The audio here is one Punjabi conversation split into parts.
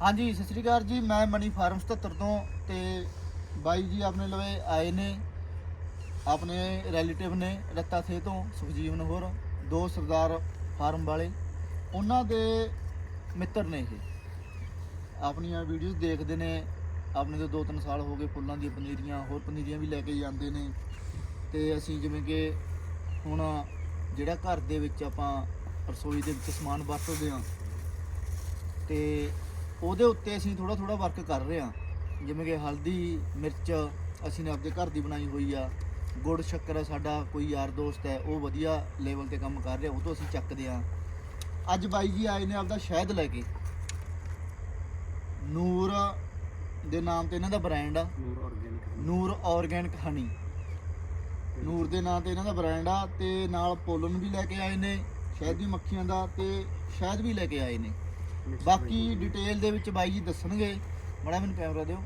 ਹਾਂਜੀ, ਸਤਿ ਸ੍ਰੀ ਅਕਾਲ ਜੀ, ਮੈਂ ਮਨੀ ਫਾਰਮ 77 ਤੋਂ ਤੇ ਬਾਈ ਜੀ ਆਪਣੇ ਲਵੇ ਆਏ ਨੇ, ਆਪਣੇ ਰਿਲੇਟਿਵ ਨੇ ਰੱਤਾ ਥੇ ਤੋਂ ਸੁਖਜੀਵਨ ਹੋਰ ਦੋ ਸਰਦਾਰ ਫਾਰਮ ਵਾਲੇ, ਉਹਨਾਂ ਦੇ ਮਿੱਤਰ ਨੇ ਇਹ। ਆਪਣੀਆਂ ਵੀਡੀਓਜ਼ ਦੇਖਦੇ ਨੇ, ਆਪਣੇ ਤੋਂ ਦੋ ਤਿੰਨ ਸਾਲ ਹੋ ਗਏ ਫੁੱਲਾਂ ਦੀਆਂ ਪਨੀਰੀਆਂ, ਹੋਰ ਪਨੀਰੀਆਂ ਵੀ ਲੈ ਕੇ ਜਾਂਦੇ ਨੇ। ਤੇ ਅਸੀਂ ਜਿਵੇਂ ਕਿ ਹੁਣ ਜਿਹੜਾ ਘਰ ਦੇ ਵਿੱਚ ਆਪਾਂ ਰਸੋਈ ਦੇ ਵਿੱਚ ਸਮਾਨ ਵਰਤਦੇ ਹਾਂ, ਤੇ ਉਹਦੇ ਉੱਤੇ ਅਸੀਂ ਥੋੜਾ ਥੋੜਾ ਵਰਕ ਕਰ ਰਹੇ ਹਾਂ। ਜਿਵੇਂ ਕਿ ਹਲਦੀ ਮਿਰਚ ਅਸੀਂ ਨੇ ਆਪਦੇ ਘਰ ਦੀ ਬਣਾਈ ਹੋਈ ਆ। ਗੁੜ ਸ਼ੱਕਰ ਸਾਡਾ ਕੋਈ ਯਾਰ ਦੋਸਤ ਹੈ ਉਹ ਵਧੀਆ ਲੈਵਲ ਤੇ ਕੰਮ ਕਰ ਰਿਹਾ ਉਹ ਤੋਂ ਅਸੀਂ ਚੱਕਦੇ ਹਾਂ। ਅੱਜ ਬਾਈ ਜੀ ਆਏ ਨੇ ਆਪਦਾ ਸ਼ਹਿਦ ਲੈ ਕੇ। ਨੂਰ ਦੇ ਨਾਮ ਤੇ ਇਹਨਾਂ ਦਾ ਬ੍ਰਾਂਡ ਆ। Noor organic Noor organic honey Noor ਦੇ ਨਾਂ ਤੇ ਇਹਨਾਂ ਦਾ ਬ੍ਰਾਂਡ ਆ ਤੇ ਨਾਲ ਪੋਲਨ ਵੀ ਲੈ ਕੇ ਆਏ ਨੇ ਸ਼ਹਿਦ ਦੀ ਮੱਖੀਆਂ ਦਾ ਤੇ ਸ਼ਹਿਦ ਵੀ ਲੈ ਕੇ ਆਏ ਨੇ। ਬਾਕੀ ਡਿਟੇਲ ਦੇ ਵਿੱਚ ਬਾਈ ਜੀ ਦੱਸਣਗੇ। ਬੜਾ ਮੈਨੂੰ ਕੈਮਰਾ ਦਿਓ।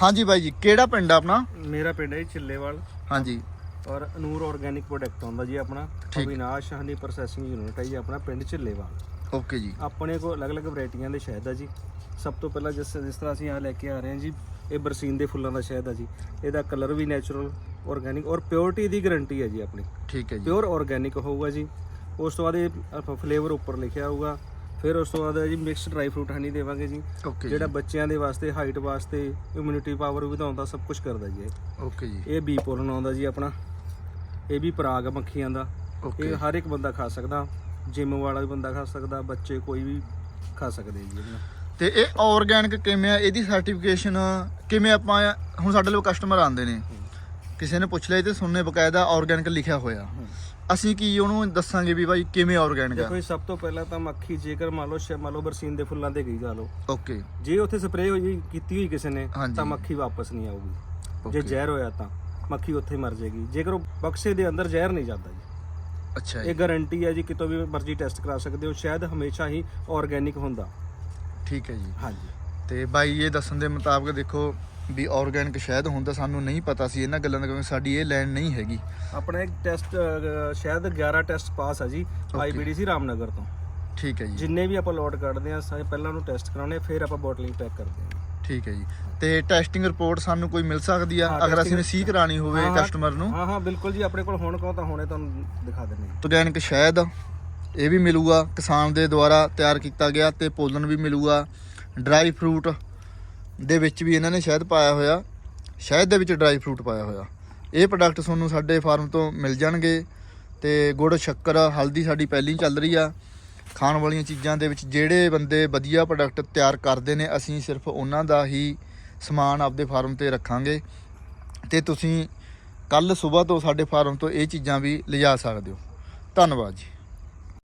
ਹਾਂਜੀ ਬਾਈ ਜੀ ਕਿਹੜਾ ਪਿੰਡ ਆ ਆਪਣਾ? ਮੇਰਾ ਪਿੰਡ ਹੈ ਜੀ ਚਿੱਲੇਵਾਲ ਹਾਂਜੀ। ਔਰ ਨੂਰ ਆਰਗੈਨਿਕ ਪ੍ਰੋਡਕਟ ਆਉਂਦਾ ਜੀ ਆਪਣਾ। ਠੀਕ। ਅਵਿਨਾਸ਼ ਹਨੀ ਪ੍ਰੋਸੈਸਿੰਗ ਯੂਨਿਟ ਹੈ ਜੀ ਆਪਣਾ ਪਿੰਡ ਚਿੱਲੇਵਾਲ ਓਕੇ ਜੀ। ਆਪਣੇ ਕੋਲ ਅਲੱਗ-ਅਲੱਗ ਵੈਰਾਈਟੀਆਂ ਦੇ ਸ਼ਹਿਦ ਆ ਜੀ। ਸਭ ਤੋਂ ਪਹਿਲਾਂ ਜਿਸ ਜਿਸ ਤਰ੍ਹਾਂ ਅਸੀਂ ਆ ਲੈ ਕੇ ਆ ਰਹੇ ਹਾਂ ਜੀ ਇਹ ਬਰਸੀਨ ਦੇ ਫੁੱਲਾਂ ਦਾ ਸ਼ਹਿਦ ਆ ਜੀ। ਇਹਦਾ ਕਲਰ ਵੀ ਨੈਚੁਰਲ ਆਰਗੈਨਿਕ ਔਰ ਪਿਓਰਿਟੀ ਦੀ ਗਾਰੰਟੀ ਹੈ ਜੀ ਆਪਣੀ। ਠੀਕ ਹੈ ਜੀ। ਪਿਓਰ ਆਰਗੈਨਿਕ ਹੋਊਗਾ ਜੀ। ਉਸ ਤੋਂ ਬਾਅਦ ਇਹ ਫਲੇਵਰ ਉੱਪਰ ਲਿਖਿਆ ਹੋਊਗਾ। ਫਿਰ ਉਸ ਤੋਂ ਬਾਅਦ ਹੈ ਜੀ ਮਿਕਸਡ ਡਰਾਈ ਫਰੂਟ ਹਨੀ ਦੇਵਾਂਗੇ ਜੀ। ਓਕੇ ਜਿਹੜਾ ਬੱਚਿਆਂ ਦੇ ਵਾਸਤੇ ਹਾਈਟ ਵਾਸਤੇ ਇਮਿਊਨਿਟੀ ਪਾਵਰ ਵਧਾਉਂਦਾ ਸਭ ਕੁਝ ਕਰਦਾ ਜੀ ਓਕੇ ਜੀ। ਇਹ ਬੀ ਪੋਲਨ ਆਉਂਦਾ ਜੀ ਆਪਣਾ। ਇਹ ਵੀ ਪਰਾਗ ਮੱਖੀਆਂ ਦਾ। ਇਹ ਹਰ ਇੱਕ ਬੰਦਾ ਖਾ ਸਕਦਾ। ਜਿਮ ਵਾਲਾ ਵੀ ਬੰਦਾ ਖਾ ਸਕਦਾ ਬੱਚੇ ਕੋਈ ਵੀ ਖਾ ਸਕਦੇ ਜੀ ਇਹਨੂੰ ਤੇ ਇਹ ਆਰਗੈਨਿਕ ਕਿਵੇਂ ਆ? ਇਹਦੀ ਸਰਟੀਫਿਕੇਸ਼ਨ ਕਿਵੇਂ ਆਪਾਂ ਹੁਣ ਸਾਡੇ ਲੋਕ ਕਸਟਮਰ ਆਉਂਦੇ ਨੇ। ਕਿਸੇ ਨੇ ਪੁੱਛ ਲਿਆ ਤੇ ਸੁਣਨੇ ਬਕਾਇਦਾ ਆਰਗੈਨਿਕ ਲਿਖਿਆ ਹੋਇਆ। ਅਸੀਂ ਕੀ ਉਹਨੂੰ ਦੱਸਾਂਗੇ ਵੀ ਭਾਈ ਕਿਵੇਂ ਆਰਗੈਨਿਕ ਦੇਖੋ ਆ ਜੀ ਸਭ ਤੋਂ ਪਹਿਲਾਂ ਤਾਂ ਮੱਖੀ ਜੇਕਰ ਮੰਨ ਲਓ ਸ਼- ਮੰਨ ਲਓ ਬਰਸੀਨ ਦੇ ਫੁੱਲਾਂ ਤੇ ਗਈ ਲਓ। ਓਕੇ। ਜੇ ਉੱਥੇ ਸਪਰੇਅ ਹੋਈ ਕੀਤੀ ਹੋਈ ਕਿਸੇ ਨੇ ਹਾਂਜੀ। ਤਾਂ ਮੱਖੀ ਵਾਪਸ ਨਹੀਂ ਆਊਗੀ। ਜੇ ਜ਼ਹਿਰ ਹੋਇਆ ਤਾਂ ਮੱਖੀ ਉੱਥੇ ਹੀ ਮਰ ਜਾਏਗੀ। ਜੇਕਰ ਉਹ ਬਕਸੇ ਦੇ ਅੰਦਰ ਜ਼ਹਿਰ ਨਹੀਂ ਜਾਂਦਾ ਜੀ। ਅੱਛਾ ਇਹ ਜੀ ਗਾਰੰਟੀ ਹੈ ਜੀ ਕਿਤੋਂ ਵੀ ਮਰਜ਼ੀ ਟੈਸਟ ਕਰਾ ਸਕਦੇ ਹੋ ਸ਼ਾਇਦ ਹਮੇਸ਼ਾ ਹੀ ਆਰਗੈਨਿਕ ਹੁੰਦਾ। ਠੀਕ ਹੈ ਜੀ। ਹਾਂਜੀ। ਤੇ ਬਾਈ ਇਹ ਦੱਸਣ ਦੇ ਮੁਤਾਬਕ ਦੇਖੋ ਵੀ ਆਰਗੈਨਿਕ ਸ਼ਾਇਦ ਹੁੰਦਾ ਸਾਨੂੰ ਨਹੀਂ ਪਤਾ ਸੀ ਇਹਨਾਂ ਗੱਲਾਂ ਦਾ ਕਿਉਂਕਿ ਸਾਡੀ ਇਹ ਲਾਈਨ ਨਹੀਂ ਹੈਗੀ। ਆਪਣਾ ਇੱਕ ਟੈਸਟ ਸ਼ਾਇਦ 11 ਟੈਸਟ ਪਾਸ ਆ ਜੀ ਆਈਬੀਡੀਸੀ ਰਾਮਨਗਰ ਤੋਂ। ਠੀਕ ਹੈ ਜੀ। ਜਿੰਨੇ ਵੀ ਆਪਾਂ ਲੋਡ ਕੱਢਦੇ ਆ ਸਾਰੇ ਪਹਿਲਾਂ ਉਹਨੂੰ ਟੈਸਟ ਕਰਾਉਣੇ ਫਿਰ ਆਪਾਂ ਬੋਟਲਿੰਗ ਪੈਕ ਕਰਦੇ ਹਾਂ। ਠੀਕ ਹੈ ਜੀ। ਤੇ ਟੈਸਟਿੰਗ ਰਿਪੋਰਟ ਸਾਨੂੰ ਕੋਈ ਮਿਲ ਸਕਦੀ ਆ? ਅਗਰ ਅਸੀਂ ਨੇ ਸੀ ਕਰਾਣੀ ਹੋਵੇ। ਕਸਟਮਰ ਨੂੰ? ਹਾਂ ਹਾਂ ਬਿਲਕੁਲ ਜੀ ਆਪਣੇ ਕੋਲ ਹੁਣ ਕਹੋ ਤਾਂ ਹੁਣੇ ਤੁਹਾਨੂੰ ਦਿਖਾ ਦਿੰਦੇ ਹਾਂ। ਆਰਗੈਨਿਕ ਸ਼ਹਿਦ ਇਹ ਵੀ ਮਿਲੂਗਾ ਕਿਸਾਨ ਦੇ ਦੁਆਰਾ ਤਿਆਰ ਕੀਤਾ ਗਿਆ ਤੇ ਪੋਲਨ ਵੀ ਮਿਲੂਗਾ ਡਰਾਈ ਫਰੂਟ ਦੇ ਵਿੱਚ ਵੀ ਇਹਨਾਂ ਨੇ ਸ਼ਹਿਦ ਪਾਇਆ ਹੋਇਆ। ਸ਼ਹਿਦ ਦੇ ਵਿੱਚ ਡਰਾਈ ਫਰੂਟ ਪਾਇਆ ਹੋਇਆ। ਇਹ ਪ੍ਰੋਡਕਟ ਤੁਹਾਨੂੰ ਸਾਡੇ ਫਾਰਮ ਤੋਂ ਮਿਲ ਜਾਣਗੇ ਤੇ ਗੁੜ, ਸ਼ੱਕਰ, ਹਲਦੀ ਸਾਡੀ ਪਹਿਲੀ ਚੱਲ ਰਹੀ ਆ। ਖਾਣ ਵਾਲੀਆਂ ਚੀਜ਼ਾਂ ਦੇ ਵਿੱਚ ਜਿਹੜੇ ਬੰਦੇ ਵਧੀਆ ਪ੍ਰੋਡਕਟ ਤਿਆਰ ਕਰਦੇ ਨੇ, ਅਸੀਂ ਸਿਰਫ ਉਹਨਾਂ ਦਾ ਹੀ ਸਮਾਨ ਆਪਦੇ ਫਾਰਮ ਤੇ ਰੱਖਾਂਗੇ। ਤੇ ਤੁਸੀਂ ਕੱਲ ਸਵੇਰ ਤੋਂ ਸਾਡੇ ਫਾਰਮ ਤੋਂ ਇਹ ਚੀਜ਼ਾਂ ਵੀ ਲਿਜਾ ਸਕਦੇ ਹੋ। ਧੰਨਵਾਦ ਜੀ।